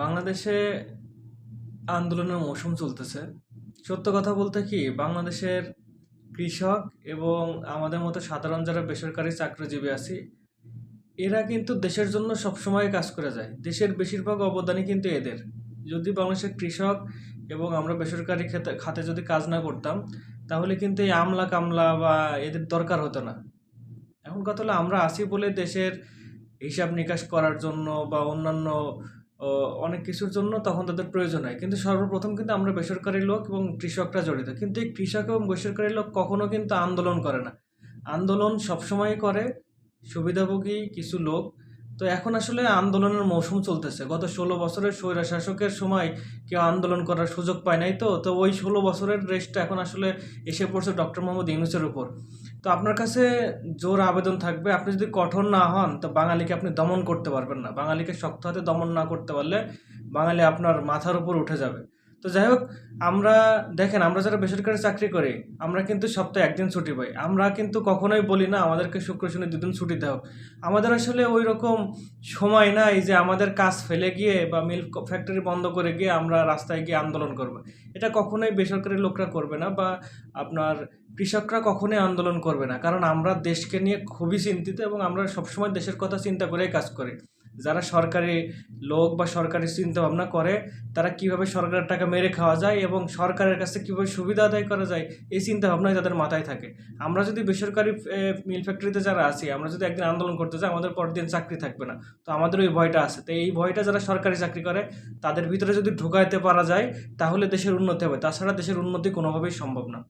বাংলাদেশে আন্দোলনের মৌসুম চলতেছে। সত্য কথা বলতে কি, বাংলাদেশের কৃষক এবং আমাদের মতো সাধারণ যারা বেসরকারি চাকরিজীবী আছি, এরা কিন্তু দেশের জন্য সবসময় কাজ করে যায়। দেশের বেশিরভাগ অবদানই কিন্তু এদের। যদি বাংলাদেশের কৃষক এবং আমরা বেসরকারি খাতে খাতে যদি কাজ না করতাম, তাহলে কিন্তু এই আমলা কামলা বা এদের দরকার হতো না। এখন কথা হলো আমরা আছি বলে দেশের হিসাব নিকাশ করার জন্য বা অন্যান্য অনেক কিছুর জন্য তখন তাদের প্রয়োজন হয়। কিন্তু সর্বপ্রথম কিন্তু আমরা বেসরকারি লোক এবং কৃষকরা জড়িত। কিন্তু এই কৃষক এবং বেসরকারি লোক কখনো কিন্তু আন্দোলন করে না। আন্দোলন সবসময় করে, সুবিধাভোগী কিছু লোক। তো এখন আসলে আন্দোলনের মৌসুম চলতেছে। গত ষোলো বছরের স্বৈরা শাসকের সময় কেউ আন্দোলন করার সুযোগ পায় নাই তো। তো ওই ষোলো বছরের রেস্টটা এখন আসলে এসে পড়ছে ডক্টর মোহাম্মদ ইউনুসের উপর। তো আপনার কাছে জোর আবেদন থাকবে। আপনি যদি কঠোর না হন, তো বাঙালিকে আপনি দমন করতে পারবেন না। বাঙালিকে শক্ত হাতে দমন না করতে পারলে বাঙালি আপনার মাথার উপর উঠে যাবে। তো যাই হোক, আমরা দেখেন, আমরা যারা বেসরকারি চাকরি করি, আমরা কিন্তু সপ্তাহে একদিন ছুটি পাই। আমরা কিন্তু কখনোই বলি না, আমাদেরকে শুক্র শনি দুদিন ছুটি হোক। আমাদের আসলে ওই রকম সময় নাই যে আমাদের কাজ ফেলে গিয়ে বা মিল ফ্যাক্টরি বন্ধ করে গিয়ে আমরা রাস্তায় গিয়ে আন্দোলন করব। এটা কখনোই বেসরকারি লোকরা করবে না বা আপনার কৃষকরা কখনোই আন্দোলন করবে না। কারণ আমরা দেশকে নিয়ে খুবই চিন্তিত এবং আমরা সবসময় দেশের কথা চিন্তা করেই কাজ করি। যারা সরকারি লোক বা সরকারি চিন্তা ভাবনা করে, তারা কীভাবে সরকারের টাকা মেরে খাওয়া যায় এবং সরকারের কাছে কীভাবে সুবিধা আদায় করা যায়, এই চিন্তা ভাবনাই তাদের মাথায় থাকে। আমরা যদি বেসরকারি মিল ফ্যাক্টরিতে যারা আছি, আমরা যদি একদিন আন্দোলন করতে যাই, আমাদের পরদিন চাকরি থাকবে না। তো আমাদের ওই ভয়টা আছে। তো এই ভয়টা যারা সরকারি চাকরি করে, তাদের ভিতরে যদি ঢুকাইতে পারা যায়, তাহলে দেশের উন্নতি হবে। তাছাড়া দেশের উন্নতি কোনোভাবেই সম্ভব না।